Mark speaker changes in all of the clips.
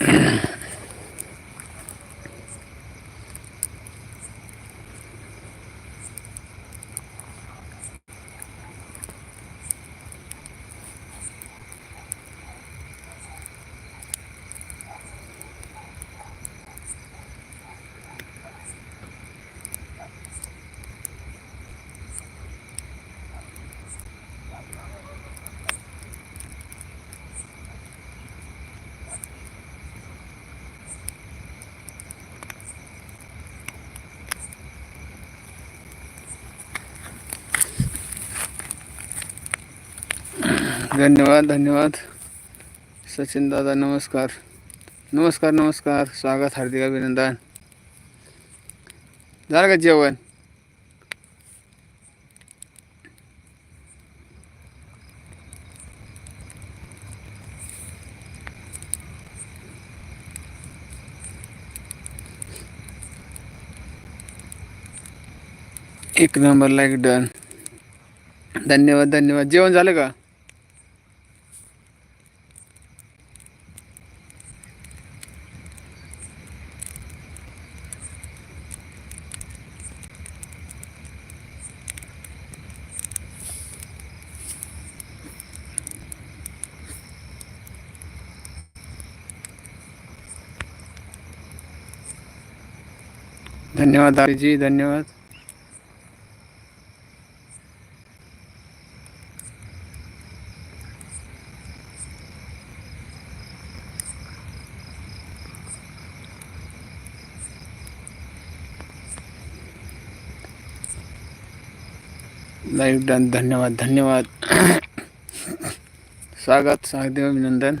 Speaker 1: Yeah. धन्यवाद धन्यवाद। सचिन दादा, नमस्कार। नमस्कार नमस्कार। स्वागत, हार्दिक अभिनंदन। झालं का जेवण? एक नंबर लाईक डन धन्यवाद धन्यवाद। जेवण झालं का? धन्यवाद जी धन्यवाद. लाईव्ह डन धन्यवाद धन्यवाद. स्वागत स्वागत अभिनंदन.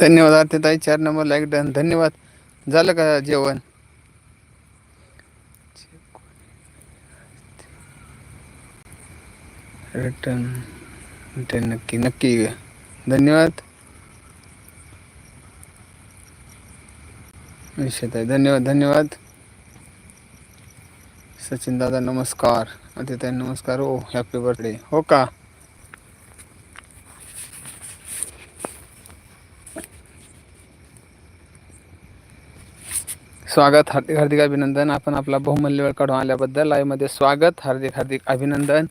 Speaker 1: धन्यवाद आरतीताई. चार नंबर लाईक डन. धन्यवाद. झालं का जेवण? रिटर्न. रिटर्न नक्की नक्की धन्यवाद. निश्चित आहे धन्यवाद धन्यवाद. सचिन दादा नमस्कार. अतिताई नमस्कार. ओ हॅपी बर्थडे हो का? स्वागत हार्दिक हार्दिक अभिनंदन. आपण आपला बहुमूल्य वेळ काढून आल्याबद्दल लाईव्हमध्ये स्वागत हार्दिक हार्दिक अभिनंदन.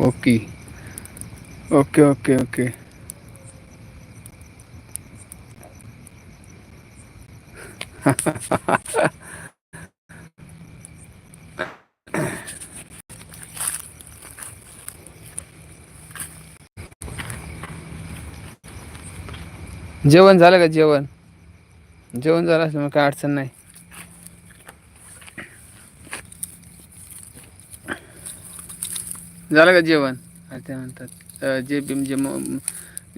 Speaker 1: ओके. Okay okay okay. जेवण झालं का जेवण? जेवण झालं असल्यामुळे काय अडचण नाही. झालं का जेवण? ते म्हणतात जे भीम जे म-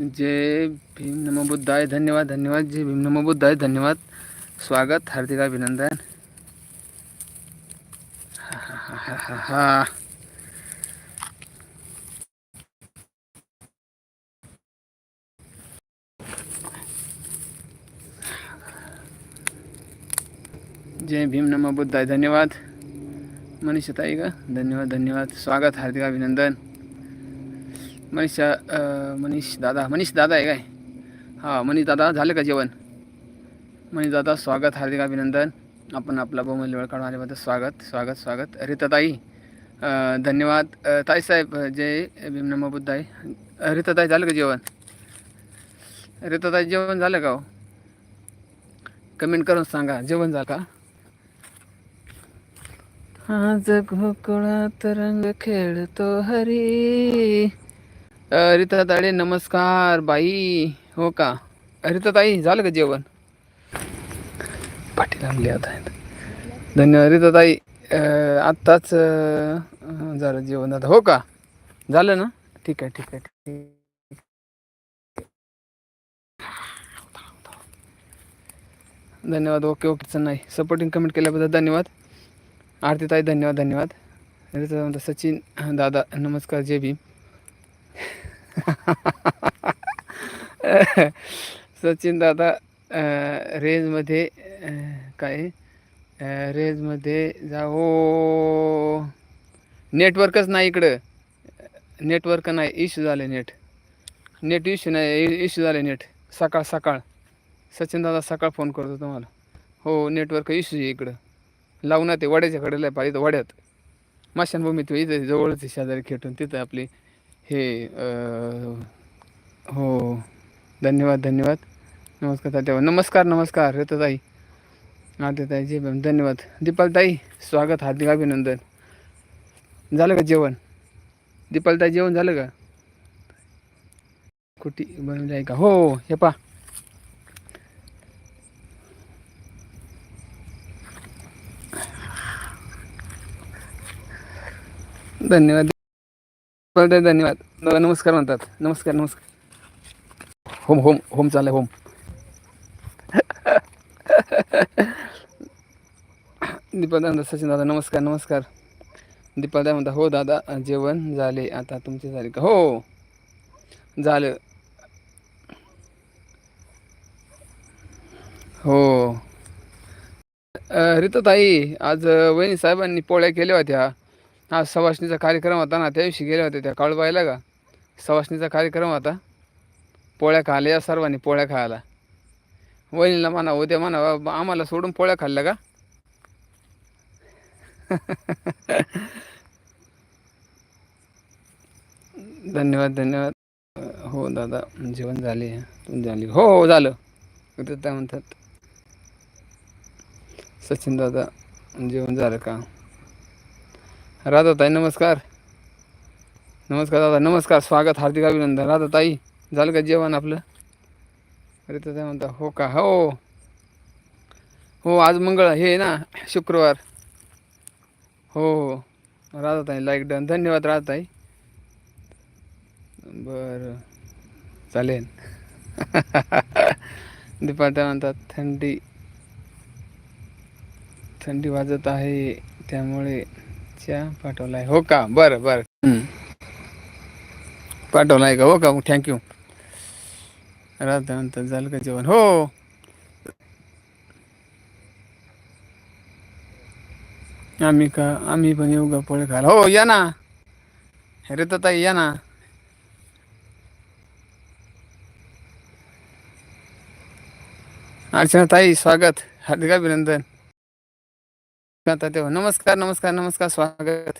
Speaker 1: जय भीम नमबुद्ध आहे धन्यवाद धन्यवाद जे भीम नमबुद्ध आहे धन्यवाद. स्वागत हार्दिक अभिनंदन. हा हा हा हा हा. जय भीम नम बुद्धाय. धन्यवाद. मनीष ताई का? धन्यवाद धन्यवाद. स्वागत हार्दिक अभिनंदन. मनीषा मनीष दादा. मनीष दादा आहे काय? हां मनीष दादा झालं का जेवण? मनीष दादा स्वागत हार्दिक अभिनंदन. आपण आपला बहुमूल्य वेळ काढून आल्याबद्दल स्वागत स्वागत स्वागत. रिताताई धन्यवाद. ताईसाहेब जय भीम नम बुद्धाय. रिताताई झालं का जेवण? रिताताई जेवण झालं का हो? कमेंट करून सांगा. जेवण झालं का? आज गोकुळात रंग खेळतो हरी. रिता ताडे नमस्कार बाई. हो का? रिता ताई झालं का जेवण? पाठी लागली आता. धन्यवाद रीता ताई आत्ताच झालं जेवण आता. हो का? झालं ना? ठीक आहे ठीक आहे ठीक धन्यवाद. Okay okay. नाही. सपोर्टिंग कमेंट केल्याबद्दल धन्यवाद. आरतीताई धन्यवाद धन्यवाद. सचिन दादा नमस्कार जय भीम. सचिन दादा रेंजमध्ये काय रेंजमध्ये जाओ. नेटवर्कच नाही इकडं. नेटवर्क नाही इश्यू झाले नेट. नेट इश्यू नाही इश्यू झाले नेट. सकाळ सकाळ. सचिन दादा सकाळ फोन करतो तुम्हाला. हो नेटवर्क इश्यू आहे इकडं. लावून ते वाड्याच्या कडेला पाहिजे तर वड्यात. माशांभूमीत इथे जवळच शेजारी खेटून. तिथं आपली हे हो धन्यवाद धन्यवाद. नमस्कार तात्या नमस्कार नमस्कार रेताताई. ताई जे धन्यवाद. दीपालताई स्वागत हार्दिक अभिनंदन. झालं का जेवण? दीपालताई जेवण झालं का? कुठे बनवली आहे का? हो, हो हे पा धन्यवाद. धन्यवाद. नमस्कार म्हणतात. नमस्कार नमस्कार. होम होम होम चाललंय होम. दीपादा सचिन दादा नमस्कार नमस्कार. दीपादा म्हणता हो दादा जेवण झाले आता तुमचे झाले का? हो. झालं. हो. ताई आज वहिनी साहेबांनी पोळ्या केल्या होत्या. हा सवासणीचा कार्यक्रम होता ना त्या दिवशी गेल्या होत्या त्या काळूबाईला का? सवासणीचा कार्यक्रम होता. पोळ्या खायला या सर्वांनी पोळ्या खायला. वहिनीला म्हणा उद्या म्हणा आम्हाला सोडून पोळ्या खाल्ल्या का? धन्यवाद धन्यवाद. हो दादा जेवण झाले झाली. हो हो झालं. काय म्हणतात. सचिन दादा जेवण झालं का? राधाताई नमस्कार. नमस्कार दादा नमस्कार. स्वागत हार्दिक अभिनंदन. राधाताई झालं का जेवण आपलं? अरे तर म्हणता हो का? हो. हो आज मंगळ हे ना शुक्रवार. हो हो. राधाताई लाईक डन धन्यवाद राधाताई. बरं. चालेल. दीपाट्या म्हणतात थंडी थंडी वाजत आहे त्यामुळे अच्छा पाठवलाय. हो का? बरं बरं. पाठवलाय का? हो का? मग थँक्यू राहता झालं का जेवण? हो. आम्ही का आम्ही पण येऊ का पोळे खायला? हो या ना. रे ताई या ना. अर्चना ताई स्वागत. हार्दिक अभिनंदन. तेव्हा. नमस्कार नमस्कार नमस्कार स्वागत.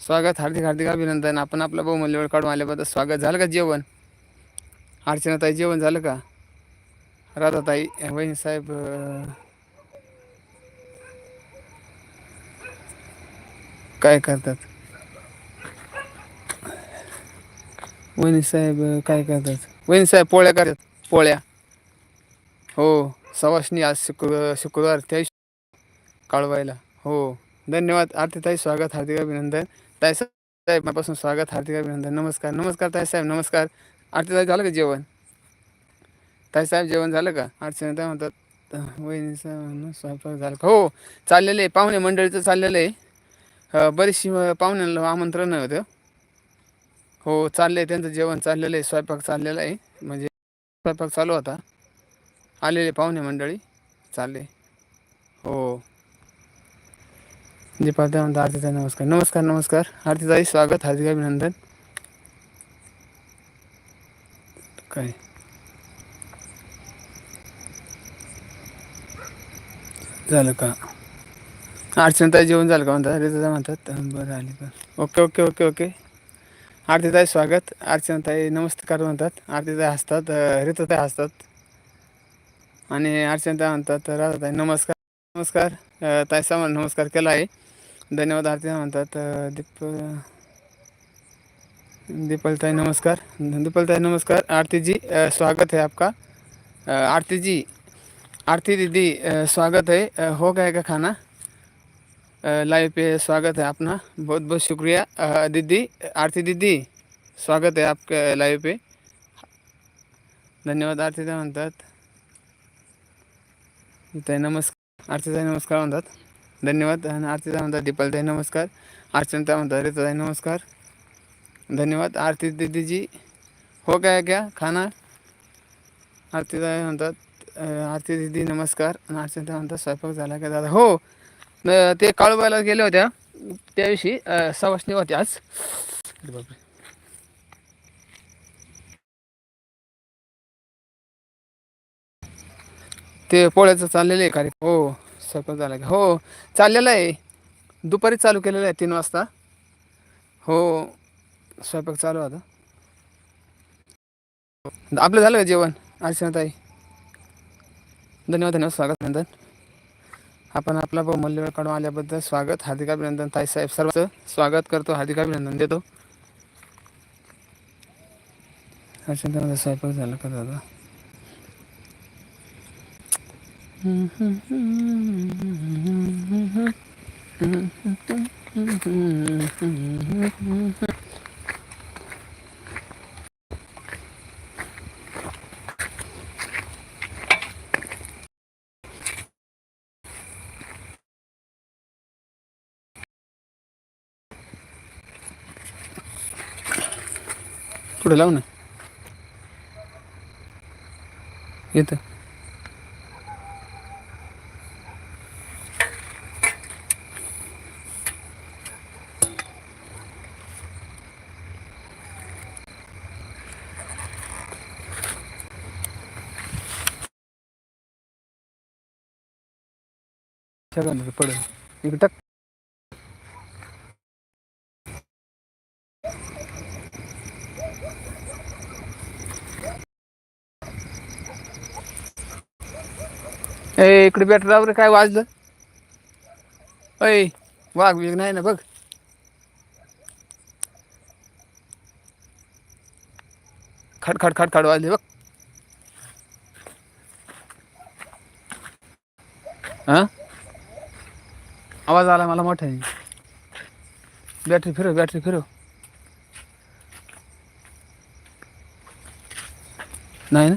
Speaker 1: स्वागत हार्दिक हार्दिक अभिनंदन. आपण आपला बहुमूल्य वेळ काढून आल्याबद्दल स्वागत. झालं का जेवण? अर्चनाताई जेवण झालं का? राधाताई वहिनी साहेब काय करतात? वहिनी साहेब काय करतात? वहिनी साहेब पोळ्या करतात. पोळ्या. हो सवाशनी आज शुक्र शुक्रवार त्या कळवायला. हो. धन्यवाद. आरतीताई स्वागत. हार्दिक अभिनंदन. ताई साहेब माझ्यापासून स्वागत. हार्दिक अभिनंदन. नमस्कार. नमस्कार ताई साहेब. नमस्कार. आरतीताई झालं का जेवण? ताई साहेब जेवण झालं का? आरती म्हणतात म्हणतात? वहिनी स्वयंपाक झालं का? हो. चाललेलं आहे. पाहुणे मंडळीचं चाललेलं आहे. बरीचशी पाहुण्यांना आमंत्रण होतं. हो चाललं आहे त्यांचं जेवण चाललेलं आहे. स्वयंपाक चाललेला आहे. म्हणजे स्वयंपाक चालू होता. आलेले पाहुणे मंडळी चालले. हो. दीपाल म्हणतात आरतीताई नमस्कार। नमस्कार नमस्कार। आरतीताई स्वागत हार्दिक अभिनंदन। काय झालं का? अर्चनताई जेवण झालं का म्हणतात? रिता म्हणतात बरं आली का ओके ओके ओके ओके. आरतीताई स्वागत. अर्चनाताई नमस्कार म्हणतात. आरतीताई हसतात रिताताई हसतात. आणि अर्चनाताई म्हणतात राधाताई नमस्कार नमस्कार. ताई सामान नमस्कार केला आहे. धन्यवाद, आरती म्हणतात दीप दीपलताई, नमस्कार. दीपलताई, नमस्कार. आरती जी स्वागत है आपका. आरती जी आरती दीदी स्वागत है हो गया का खाना? लाइव पे स्वागत है अपना. बहुत बहुत शुक्रिया. दीदी, आरती दीदी, स्वागत है आपके लाइव पे. धन्यवाद आरतीताई म्हणतात. ताई, नमस्कार. आरतीताई नमस्कार म्हणतात. धन्यवाद. आणि आरतीताई म्हणतात दीपालताई नमस्कार. अर्चनता म्हणतात रीताताई नमस्कार. धन्यवाद. आरती दीदीजी हो काय क्या? खाना? आरतीताई म्हणतात आरती दीदी नमस्कार. आणि म्हणतात स्वयंपाक झाला का दादा? हो. ते काळूबाईला गेल्या होत्या. त्याविषयी सवासणी होती आज. बापरे ते पोळ्याचं चाललेलं आहे कार्यक्रम हो. स्वयंपाक झाला का. हो चाललेलं आहे. दुपारी चालू केलेलं आहे तीन वाजता. हो स्वयंपाक चालू आता. आपलं झालं का जेवण अर्चनाताई? धन्यवाद धन्यवाद स्वागत नंदन आपण आपला बहुमूल्य वेळ काढून आल्याबद्दल स्वागत. हार्दिक अभिनंदन ताईसाहेब सर्वांचं. स्वागत करतो हार्दिक अभिनंदन देतो. अर्चनाताई स्वयंपाक झाला का दादा? पुढे लाव ना येतं पडेल इकडे टाक. ए इकडे बॅटरावर काय वाजलं? ऐ वाघ वेग नाही ना बघ. खड खड खड खड वाजले बघ. हा? आवाज आला मला मोठा बॅटरी फिरव बॅटरी फिरव. नाही ना?